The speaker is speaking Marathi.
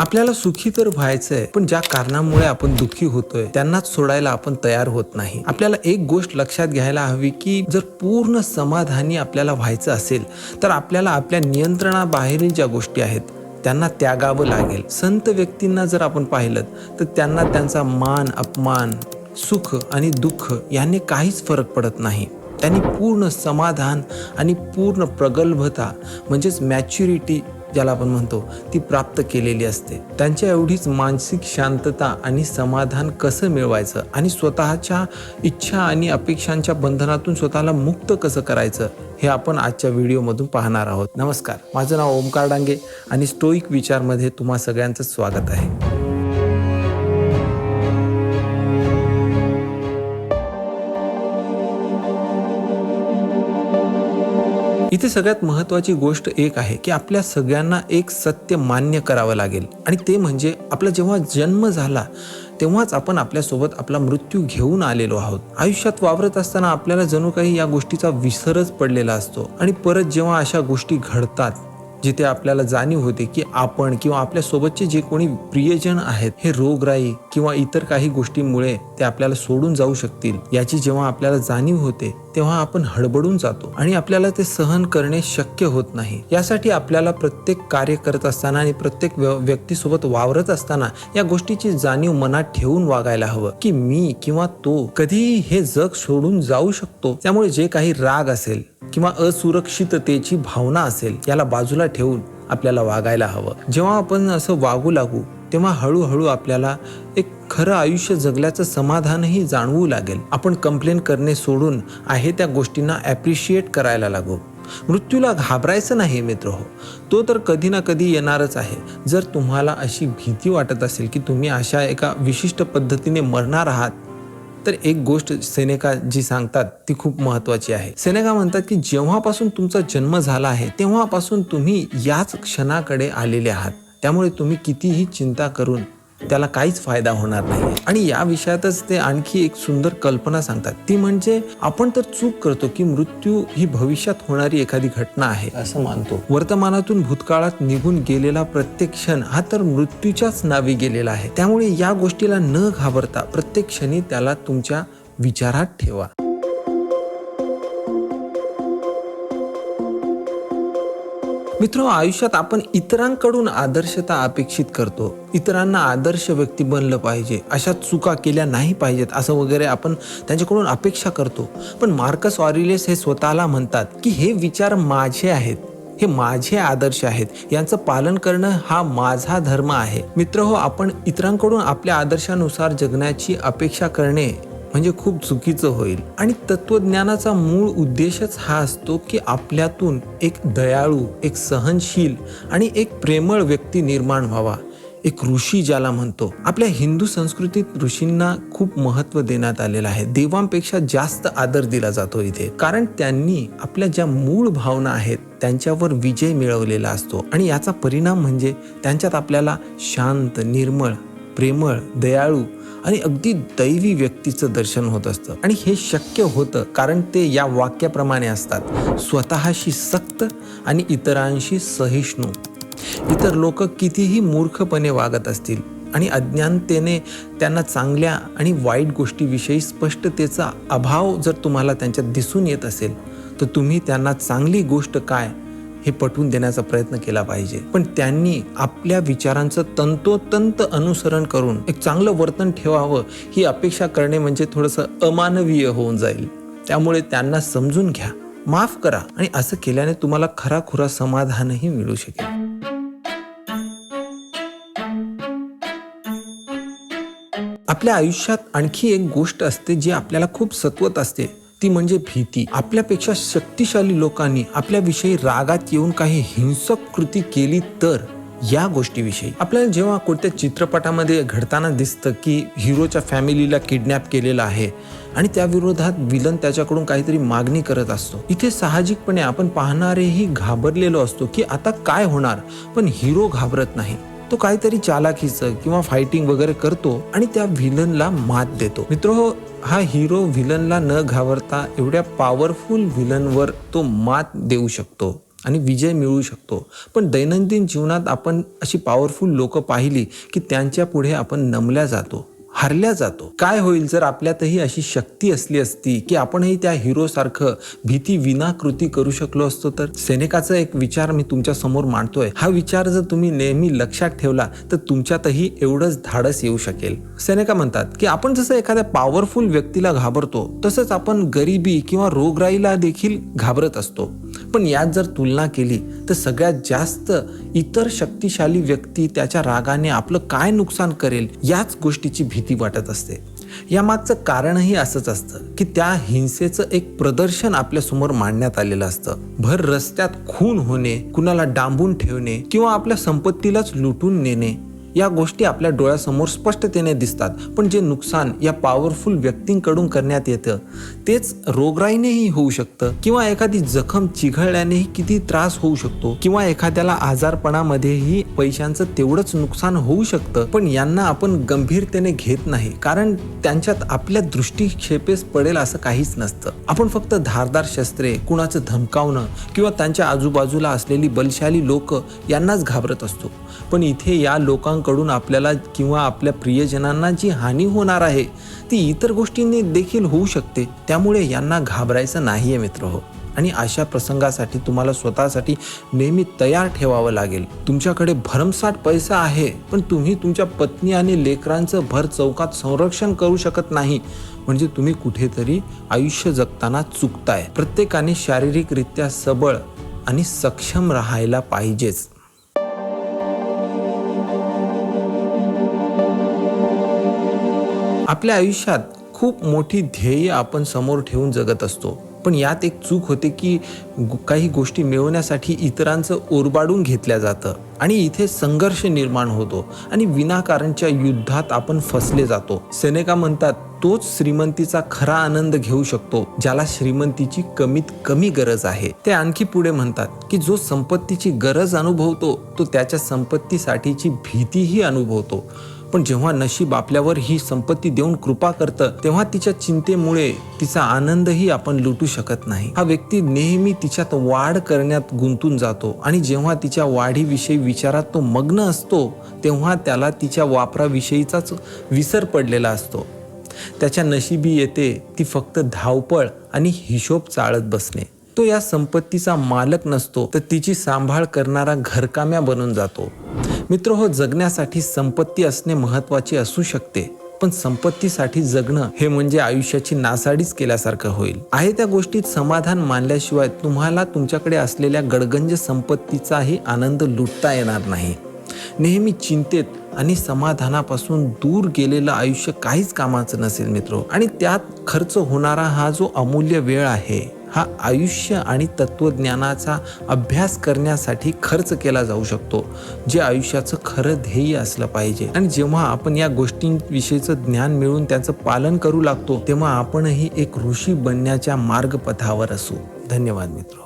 आपल्याला सुखी तर व्हायचंय पण ज्या कारणामुळे आपण दुःखी होतोय त्यांनाच सोडायला आपण तयार होत नाही. आपल्याला एक गोष्ट लक्षात घ्यायला हवी की जर पूर्ण समाधानी आपल्याला व्हायचं असेल तर आपल्याला आपल्या नियंत्रणाबाहेरील ज्या गोष्टी आहेत त्यांना त्यागावं लागेल. संत व्यक्तींना जर आपण पाहिलं तर त्यांना त्यांचा मान अपमान सुख आणि दुःख यांनी काहीच फरक पडत नाही. त्यांनी पूर्ण समाधान आणि पूर्ण प्रगल्भता म्हणजेच मॅच्युरिटी ज्याला आपण म्हणतो ती प्राप्त केलेली असते. त्यांच्या एवढीच मानसिक शांतता आणि समाधान कसं मिळवायचं? आणि स्वतःच्या इच्छा आणि अपेक्षांच्या बंधनातून स्वतःला मुक्त कसं करायचं? हे आपण आजच्या व्हिडिओमधून पाहणार आहोत. नमस्कार. माझं नाव ओमकार डांगे आणि स्टोईक विचारमध्ये तुम्हा सगळ्यांचं स्वागत आहे. इथे सगळ्यात महत्वाची गोष्ट एक आहे की आपल्या सगळ्यांना एक सत्य मान्य करावं लागेल. आणि ते म्हणजे आपला जेव्हा जन्म झाला तेव्हाच आपण आपल्यासोबत आपला मृत्यू घेऊन आलेलो आहोत. आयुष्यात वावरत असताना आपल्याला जणू काही या गोष्टीचा विसरच पडलेला असतो. आणि परत जेव्हा अशा गोष्टी घडतात जिथे आपल्याला जाणीव होते की आपण किंवा आपल्यासोबतचे जे कोणी प्रियजन आहेत हे रोगराई किंवा इतर काही गोष्टींमुळे ते आपल्याला सोडून जाऊ शकतील. याची जेव्हा आपल्याला जाणीव होते तेव्हा आपण हडबडून जातो आणि आपल्याला ते सहन करणे शक्य होत नाही. यासाठी आपल्याला प्रत्येक कार्य करत असताना आणि प्रत्येक व्य- व्यक्तीसोबत वावरत असताना या गोष्टीची जाणीव मनात ठेवून वागायला हवं की मी किंवा तो कधीही हे जग सोडून जाऊ शकतो. त्यामुळे जे काही राग असेल किंवा असुरक्षिततेची भावना असेल याला बाजूला ठेवून आपल्याला वागायला हवं. जेव्हा आपण असं वागू लागू तेव्हा हळूहळू आपल्याला एक खरं आयुष्य जगल्याचं समाधानही जाणवू लागेल. आपण कंप्लेन करणे सोडून आहे त्या गोष्टींना ॲप्रिशिएट करायला लागू. मृत्यूला घाबरायचं नाही मित्र हो. तो तर कधी ना कधी येणारच आहे. जर तुम्हाला अशी भीती वाटत असेल की तुम्ही अशा एका विशिष्ट पद्धतीने मरणार आहात तर एक गोष्ट सेनेका जी सांगतात ती खूप महत्वाची आहे. सेनेका म्हणतात की जेव्हापासून तुमचा जन्म झाला आहे तेव्हापासून तुम्ही याच क्षणाकडे आलेले आहात. त्यामुळे तुम्ही कितीही चिंता करून त्याला काहीच फायदा होणार नाही आणि या विषयातच ते आणखी एक सुंदर कल्पना सांगतात. ती म्हणजे आपण तर चूक करतो की मृत्यू ही भविष्यात होणारी एखादी घटना आहे असं मानतो. वर्तमानातून भूतकाळात निघून गेलेला प्रत्येक क्षण हा तर मृत्यूच्याच नावी गेलेला आहे. त्यामुळे या गोष्टीला न घाबरता प्रत्येक क्षणी त्याला तुमच्या विचारात ठेवा. मित्र आयुष्यात आपण इतरांकडून आदर्शता अपेक्षित करतो. इतरांना आदर्श व्यक्ती बनलं पाहिजे. अशा चुका केल्या नाही पाहिजेत असं वगैरे आपण त्यांच्याकडून अपेक्षा करतो. पण मार्कस ऑरिलेस हे स्वतःला म्हणतात की हे विचार माझे आहेत. हे माझे आदर्श आहेत. यांचं पालन करणं हा माझा धर्म आहे. मित्र हो आपण इतरांकडून आपल्या आदर्शानुसार जगण्याची अपेक्षा करणे म्हणजे खूप चुकीचं होईल. आणि तत्वज्ञानाचा मूळ उद्देशच हा असतो की आपल्यातून एक दयाळू एक सहनशील आणि एक प्रेमळ व्यक्ती निर्माण व्हावा. एक ऋषी ज्याला म्हणतो. आपल्या हिंदू संस्कृतीत ऋषींना खूप महत्त्व देण्यात आलेलं आहे. देवांपेक्षा जास्त आदर दिला जातो इथे. कारण त्यांनी आपल्या ज्या मूळ भावना आहेत त्यांच्यावर विजय मिळवलेला असतो. आणि याचा परिणाम म्हणजे त्यांच्यात आपल्याला शांत निर्मळ प्रेमळ दयाळू आणि अगदी दैवी व्यक्तीचं दर्शन होत असतं. आणि हे शक्य होतं कारण ते या वाक्याप्रमाणे असतात. स्वतःशी सक्त आणि इतरांशी सहिष्णू. इतर लोक कितीही मूर्खपणे वागत असतील आणि अज्ञानतेने त्यांना चांगल्या आणि वाईट गोष्टीविषयी स्पष्टतेचा अभाव जर तुम्हाला त्यांच्यात दिसून येत असेल तर तुम्ही त्यांना चांगली गोष्ट काय हे पटवून देण्याचा प्रयत्न केला पाहिजे. पण त्यांनी आपल्या विचारांचं तंतोतंत अनुसरण करून एक चांगलं वर्तन ठेवावं ही अपेक्षा करणे म्हणजे थोडंसं अमानवीय होऊन जाईल. त्यामुळे त्यांना समजून घ्या माफ करा आणि असं केल्याने तुम्हाला खराखुरा समाधानही मिळू शकेल. आपल्या आयुष्यात आणखी एक गोष्ट असते जी आपल्याला खूप सत्वत असते. ती म्हणजे भीती. आपल्यापेक्षा शक्तिशाली लोकांनी आपल्याविषयी रागात येऊन काही हिंसक कृती केली तर या गोष्टीविषयी. आपल्याला जेव्हा कोणत्या चित्रपटामध्ये घडताना दिसतं की हिरोच्या फॅमिलीला किडनॅप केलेलं आहे आणि त्याविरोधात विलन त्याच्याकडून काहीतरी मागणी करत असतो. इथे साहजिकपणे आपण पाहणारेही घाबरलेलो असतो की आता काय होणार पण हिरो घाबरत नाही. तो काहीतरी चालाखीचं किंवा फायटिंग वगैरे करतो आणि त्या व्हिलनला मात देतो. मित्र हो हा हिरो व्हिलनला न घाबरता एवढ्या पॉवरफुल व्हिलनवर तो मात देऊ शकतो आणि विजय मिळवू शकतो. पण दैनंदिन जीवनात आपण अशी पॉवरफुल लोक पाहिली की त्यांच्या पुढे आपण नमल्या जातो. हरल्या जातो. काय होईल जर आपल्यातही अशी शक्ती असली असती की आपणही त्या हिरो सारखं भीती विना कृती करू शकलो असतो तर? सेनेकाचा एक विचार मी तुमच्यासमोर मांडतोय. हा विचार जर तुम्ही नेहमी लक्षात ठेवला तर तुमच्यातही एवढंच धाडस येऊ शकेल. सेनेका म्हणतात की आपण जसं एखाद्या पॉवरफुल व्यक्तीला घाबरतो तसंच आपण गरिबी किंवा रोगराईला देखील घाबरत असतो. पण यात जर तुलना केली तर सगळ्यात जास्त इतर शक्तिशाली व्यक्ती त्याच्या रागाने आपलं काय नुकसान करेल याच गोष्टीची भीती वाटत असते. यामागचं कारणही असंच असतं की त्या हिंसेचं एक प्रदर्शन आपल्यासमोर मांडण्यात आलेलं असतं. भर रस्त्यात खून होणे कुणाला डांबून ठेवणे किंवा आपल्या संपत्तीलाच लुटून नेणे या गोष्टी आपल्या डोळ्यासमोर स्पष्टतेने दिसतात पण जे नुकसान या पॉवरफुल व्यक्तींकडून करण्यात येतं तेच रोगराईनेही होऊ शकतं किंवा एखादी जखम चिघळल्यानेही किती त्रास होऊ शकतो किंवा एखाद्याला आजारपणामध्येही पैशांचं तेवढंच नुकसान होऊ शकतं पण यांना आपण गंभीरतेने घेत नाही कारण त्यांच्यात आपल्या दृष्टिक्षेपेस पडेल असं काहीच नसतं. आपण फक्त धारदार शस्त्रे कुणाचं धमकावणं किंवा त्यांच्या आजूबाजूला असलेली बलशाली लोक यांनाच घाबरत असतो. पण इथे या लोकांकडून आपल्याला किंवा आपल्या प्रियजनांना जी हानी होणार आहे ती इतर गोष्टींनी देखील होऊ शकते. त्यामुळे यांना घाबरायचं नाही आहे मित्र हो. आणि अशा प्रसंगासाठी तुम्हाला स्वतःसाठी नेहमी तयार ठेवावं लागेल. तुमच्याकडे भरमसाठ पैसा आहे पण तुम्ही तुमच्या पत्नी आणि लेकरांचं भर चौकात संरक्षण करू शकत नाही. म्हणजे तुम्ही कुठेतरी आयुष्य जगताना चुकताय. प्रत्येकाने शारीरिकरित्या सबळ आणि सक्षम राहायला पाहिजेच. आपल्या आयुष्यात खूप मोठी ध्येय आपण समोर ठेवून जगत असतो. पण यात एक चूक होते की काही गोष्टी मिळवण्यासाठी इतरांचं ओरबाडून घेतल्या जातं आणि इथे संघर्ष निर्माण होतो आणि विनाकारणच्या युद्धात आपण फसले जातो. सेनेका म्हणतात तोच श्रीमंतीचा खरा आनंद घेऊ शकतो ज्याला श्रीमंतीची कमीत कमी गरज आहे. ते आणखी पुढे म्हणतात की जो संपत्तीची गरज अनुभवतो तो त्याच्या संपत्तीसाठीची भीतीही अनुभवतो. पण जेव्हा नशीब आपल्यावर ही संपत्ती देऊन कृपा करतं तेव्हा तिच्या चिंतेमुळे तिचा आनंदही आपण लुटू शकत नाही. हा व्यक्ती नेहमी तिच्यात वाढ करण्यात गुंतून जातो आणि जेव्हा तिच्या वाढीविषयी विचारात तो मग्न असतो तेव्हा त्याला तिच्या वापराविषयीचाच विसर पडलेला असतो. त्याच्या नशिबी येते ती फक्त धावपळ आणि हिशोब चाळत बसणे. तो या संपत्तीचा मालक नसतो तर तिची सांभाळ करणारा घरकाम्या बनून जातो. मित्र हो जगण्यासाठी संपत्ती असणे महत्त्वाचे असू शकते पण संपत्तीसाठी जगणं हे म्हणजे आयुष्याची नासाडीच केल्यासारखं होईल. आहे त्या गोष्टीत समाधान मानल्याशिवाय तुम्हाला तुमच्याकडे असलेल्या गडगंज संपत्तीचाही आनंद लुटता येणार नाही. नेहमी चिंतेत आणि समाधानापासून दूर गेलेलं आयुष्य काहीच कामाचं नसेल मित्र. आणि त्यात खर्च होणारा हा जो अमूल्य वेळ आहे हा आयुष्य आणि तत्वज्ञानाचा अभ्यास करण्यासाठी खर्च केला जाऊ शकतो जे आयुष्याचं खरं ध्येय असलं पाहिजे. आणि जेव्हा आपण या गोष्टींविषयीचं ज्ञान मिळून त्याचं पालन करू लागतो तेव्हा आपणही एक ऋषी बनण्याच्या मार्गपथावर असू. धन्यवाद मित्र.